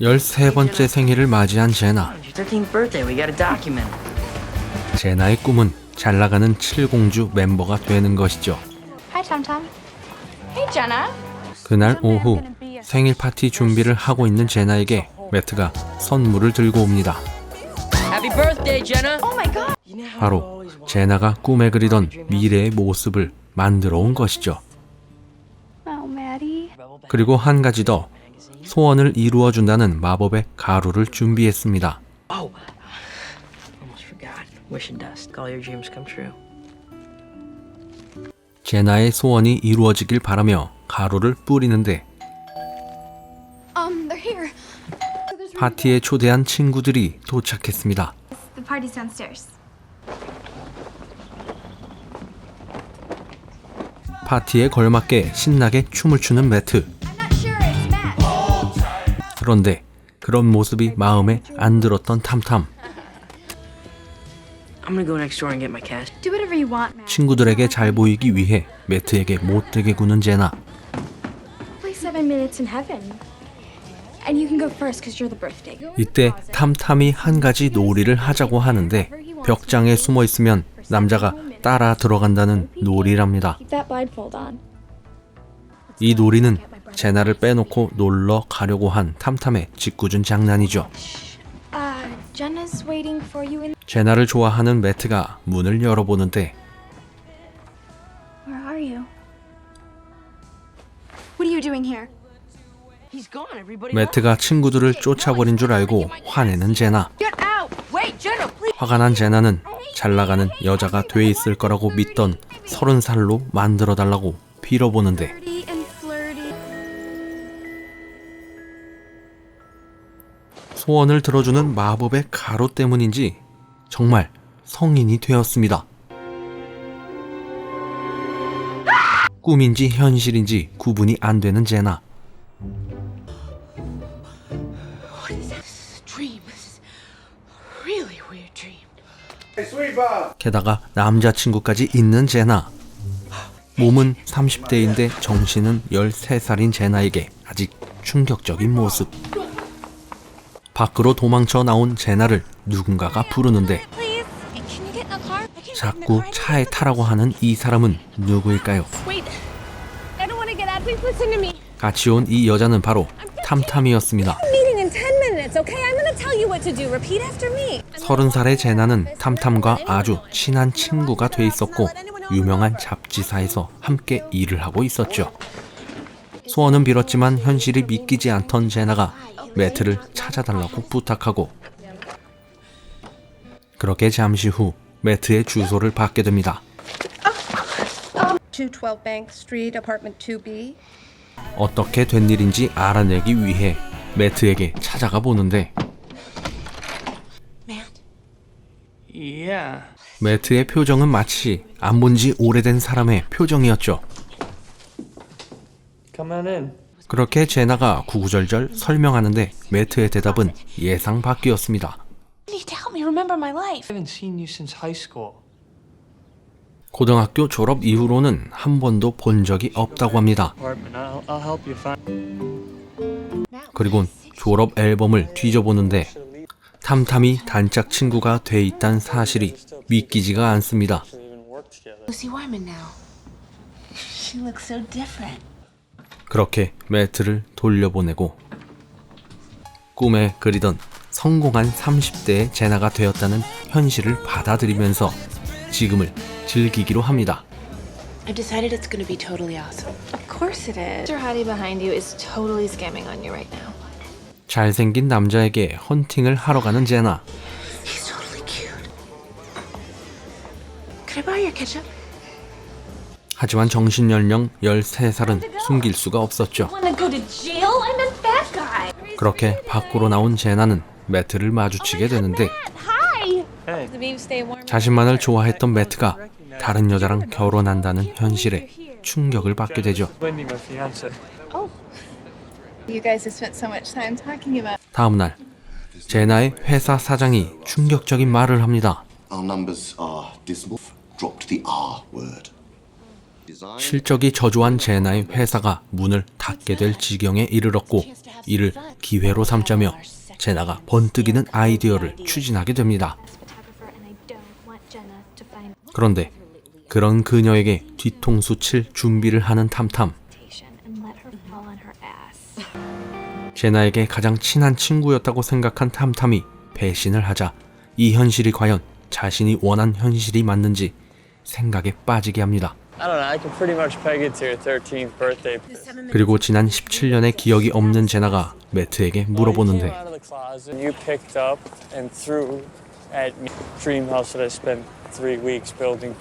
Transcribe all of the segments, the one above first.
13번째 생일을 맞이한 제나. It's your 13th birthday. We gotta document. it. 제나의 꿈은 잘 나가는 칠공주 멤버가 되는 것이죠. Hi, Tom Tom. Hey, Jenna. 그날 오후 생일 파티 준비를 하고 있는 제나에게 매트가 선물을 들고 옵니다. Happy birthday, Jenna. Oh my God. You know how you 바로 제나가 꿈에 그리던 미래의 모습을 만들어 온 것이죠. Oh, Maddie. 그리고 한 가지 더 소원을 이루어 준다는 마법의 가루를 준비했습니다. Oh, almost forgot. Wish and dust. All your dreams come true. 제나의 소원이 이루어지길 바라며 가루를 뿌리는데 Um, they're here. 파티에 초대한 친구들이 도착했습니다. The party's downstairs. 파티에 걸맞게 신나게 춤을 추는 매트. 그런데 그런 모습이 마음에 안 들었던 탐탐. 친구들에게 잘 보이기 위해 매트에게 못되게 구는 제나. 이때 탐탐이 한 가지 놀이를 하자고 하는데 벽장에 숨어 있으면 남자가 따라 들어간다는 놀이랍니다. 이 놀이는 제나를 빼놓고 놀러 가려고 한 탐탐의 짓궂은 장난이죠. Jenna's waiting for you in. 제나를 좋아하는 매트가 문을 열어보는데 Where are you? What are you doing here? He's gone. Everybody. 매트가 친구들을 쫓아버린 줄 알고 화내는 제나. Get out! Wait, Jenna, please. 화가 난 제나는 잘 나가는 여자가 돼 있을 거라고 믿던 서른 살로 만들어 달라고 빌어보는데 소원을 들어주는 마법의 가루 때문인지 정말 성인이 되었습니다. 꿈인지 현실인지 구분이 안 되는 제나. Dream. This is really weird dream. 게다가 남자친구까지 있는 제나. 몸은 30대인데 정신은 13살인 제나에게 아직 충격적인 모습. 밖으로 도망쳐 나온 제나를 누군가가 부르는데 자꾸 차에 타라고 하는 이 사람은 누구일까요? 같이 온 이 여자는 바로 탐탐이었습니다. meeting in 10 minutes, okay? I'm gonna tell you what to do. Repeat after me. 서른 살의 제나는 탐탐과 아주 친한 친구가 돼 있었고 유명한 잡지사에서 함께 일을 하고 있었죠. 소원은 빌었지만 현실이 믿기지 않던 제나가 매트를 찾아달라고 부탁하고 그렇게 잠시 후 매트의 주소를 받게 됩니다. 212 Bank Street, apartment 2B. 어떻게 된 일인지 알아내기 위해 매트에게 찾아가 보는데 Yeah. 매트의 표정은 마치 안 본 지 오래된 사람의 표정이었죠. Come on in. 그렇게 제나가 구구절절 설명하는데 매트의 대답은 예상 밖이었습니다. You need to help me remember my life. I haven't seen you since high school. 고등학교 졸업 이후로는 한 번도 본 적이 없다고 합니다. 그리고 졸업 앨범을 뒤져보는데 탐탐이 단짝 친구가 돼 있다는 사실이 믿기지가 않습니다. Even work together. Lucy Wyman now. She looks so different. 그렇게 매트를 돌려보내고 꿈에 그리던 성공한 30대의 제나가 되었다는 현실을 받아들이면서 지금을 즐기기로 합니다. I've decided it's going to be totally awesome. Of course it is. Mr. Hadi behind you is totally scamming on you right now. 잘생긴 남자에게 헌팅을 하러 가는 제나. He's totally cute. Can I borrow your ketchup? 하지만 정신 연령 13살은 숨길 수가 없었죠. 그렇게 밖으로 나온 제나는 매트를 마주치게 되는데. 자신만을 좋아했던 매트가 다른 여자랑 결혼한다는 현실에 충격을 받게 되죠. 다음 날 제나의 회사 사장이 충격적인 말을 합니다. Our numbers are dismal. Dropped the R word. 실적이 저조한 제나의 회사가 문을 닫게 될 지경에 이르렀고 이를 기회로 삼자며 제나가 번뜩이는 아이디어를 추진하게 됩니다. 그런데 그런 그녀에게 뒤통수 칠 준비를 하는 탐탐. 제나에게 가장 친한 친구였다고 생각한 탐탐이 배신을 하자 이 현실이 과연 자신이 원한 현실이 맞는지 생각에 빠지게 합니다. I don't know. I can pretty much peg it to your 13th birthday. 그리고 지난 17년의 기억이 없는 제나가 매트에게 물어보는데 came out of the closet. You picked up and threw at me. Dream house that I spent three weeks building.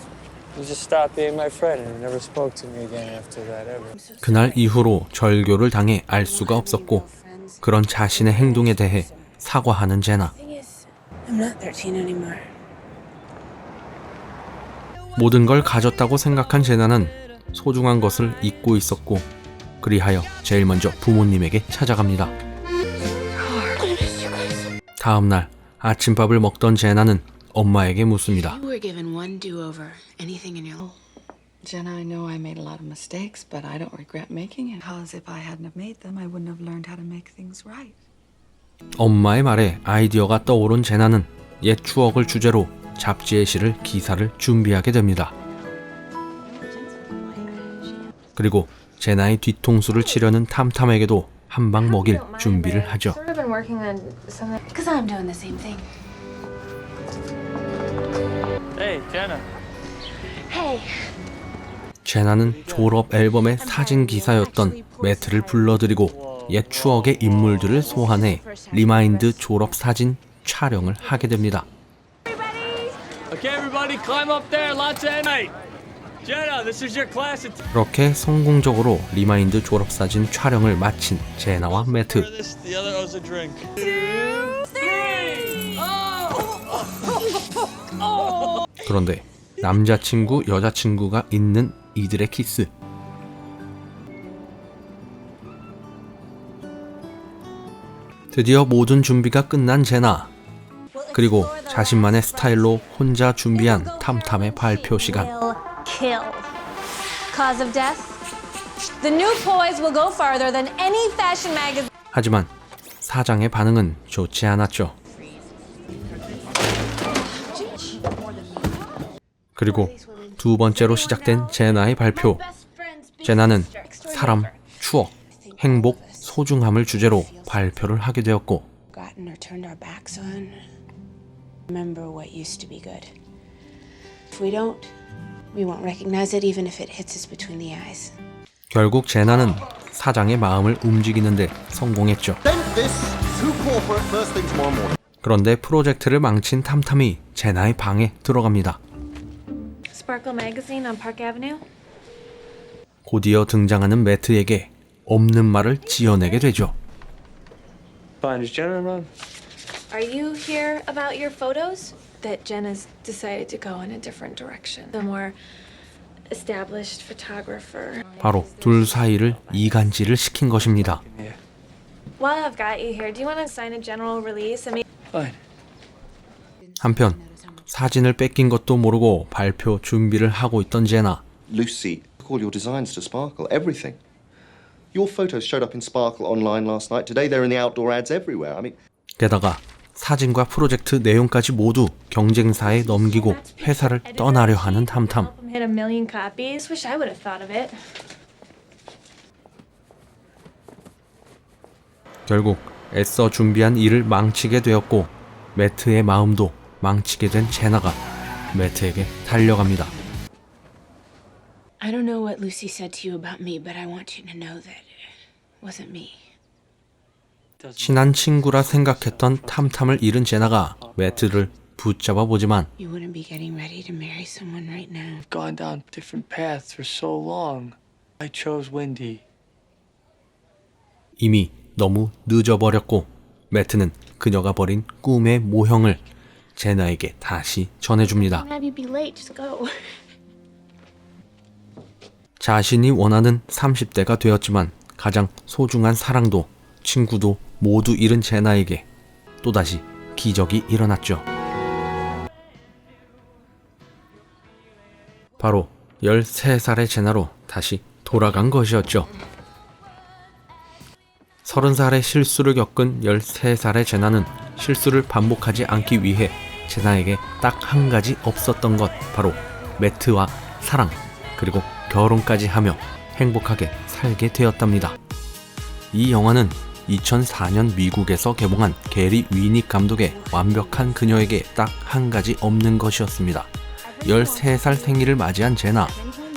You just stopped being my friend and never spoke to me again after that ever. 그날 이후로 절교를 당해 알 수가 없었고 그런 자신의 행동에 대해 사과하는 제나. 모든 걸 가졌다고 생각한 제나는 소중한 것을 잊고 있었고 그리하여 제일 먼저 부모님에게 찾아갑니다. 다음 날 아침밥을 먹던 제나는 엄마에게 묻습니다. You were given one do-over. Anything in your life? Jenna, I know I made a lot of mistakes, but I don't regret making it. Because if I hadn't have made them, I wouldn't have learned how to make things right. 엄마의 말에 아이디어가 떠오른 제나는 옛 추억을 주제로 잡지에 실을 기사를 준비하게 됩니다. 그리고 제나의 뒤통수를 치려는 탐탐에게도 한 방 먹일 준비를 하죠. Sort of been working on something. Because I'm doing the same thing. Hey, Jenna. Hey, 제나는 졸업 앨범의 사진 기사였던 매트를 불러들이고 옛 추억의 인물들을 소환해 리마인드 졸업 사진 촬영을 하게 됩니다. Okay, everybody, climb up there. Lots of night. Jenna, this is your class. 그렇게 성공적으로 리마인드 졸업 사진 촬영을 마친 제나와 매트. this, the other owes a drink. 그런데 남자친구, 여자친구가 있는 이들의 키스. 드디어 모든 준비가 끝난 제나. 그리고 자신만의 스타일로 혼자 준비한 탐탐의 발표 시간. kill. Cause of death? The new poise will go farther than any fashion magazine. 하지만 사장의 반응은 좋지 않았죠. 그리고 두 번째로 시작된 제나의 발표. 제나는 사람, 추억, 행복, 소중함을 주제로 발표를 하게 되었고 Remember what used to be good. If we don't, we won't recognize it even if it hits us between the eyes. 결국 제나는 사장의 마음을 움직이는데 성공했죠. Send this to corporate first thing tomorrow morning. 그런데 프로젝트를 망친 탐탐이 제나의 방에 들어갑니다. Sparkle Magazine on Park Avenue. 곧이어 등장하는 매트에게 없는 말을 지어내게 되죠. Fine, is Jenna around? Are you here about your photos? That Jenna's decided to go in a different direction. The more established photographer. 바로 둘 사이를 이간질을 시킨 것입니다. While I've got you here, do you want to sign a general release? I mean, Fine. 한편 사진을 뺏긴 것도 모르고 발표 준비를 하고 있던 제나. Lucy, took all your designs to Sparkle, everything. Your photos showed up in Sparkle online last night. Today they're in the outdoor ads everywhere. I mean, 게다가 사진과 프로젝트 내용까지 모두 경쟁사에 넘기고 회사를 떠나려 하는 탐탐. album hit a million copies. Wish I would have thought of it. 결국 애써 준비한 일을 망치게 되었고 매트의 마음도 망치게 된 제나가 매트에게 달려갑니다. I don't know what Lucy said to you about me, but I want you to know that it wasn't me. 친한 친구라 생각했던 탐탐을 잃은 제나가 매트를 붙잡아 보지만 You wouldn't be getting ready to marry someone right now. I've gone down different paths for so long. I chose Wendy. 이미 너무 늦어버렸고 매트는 그녀가 버린 꿈의 모형을 제나에게 다시 전해줍니다. Have you be late? Just go. 자신이 원하는 30대가 되었지만 가장 소중한 사랑도 친구도 모두 잃은 제나에게 또다시 기적이 일어났죠. 바로 13살의 제나로 다시 돌아간 것이었죠. 30살의 실수를 겪은 13살의 제나는 실수를 반복하지 않기 위해 제나에게 딱 한 가지 없었던 것 바로 매트와 사랑 그리고 결혼까지 하며 행복하게 살게 되었답니다. 이 영화는 2004년 미국에서 개봉한 게리 위닉 감독의 완벽한 그녀에게 딱 한 가지 없는 것이었습니다. 13살 생일을 맞이한 제나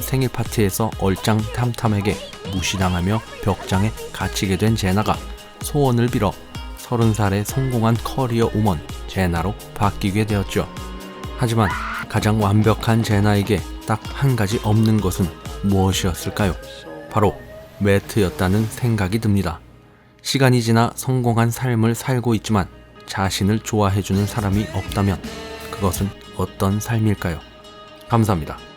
생일 파티에서 얼짱 탐탐에게 무시당하며 벽장에 갇히게 된 제나가 소원을 빌어 30살에 성공한 커리어 우먼 제나로 바뀌게 되었죠. 하지만 가장 완벽한 제나에게 딱 한 가지 없는 것은 무엇이었을까요? 바로 매트였다는 생각이 듭니다. 시간이 지나 성공한 삶을 살고 있지만 자신을 좋아해주는 사람이 없다면 그것은 어떤 삶일까요? 감사합니다.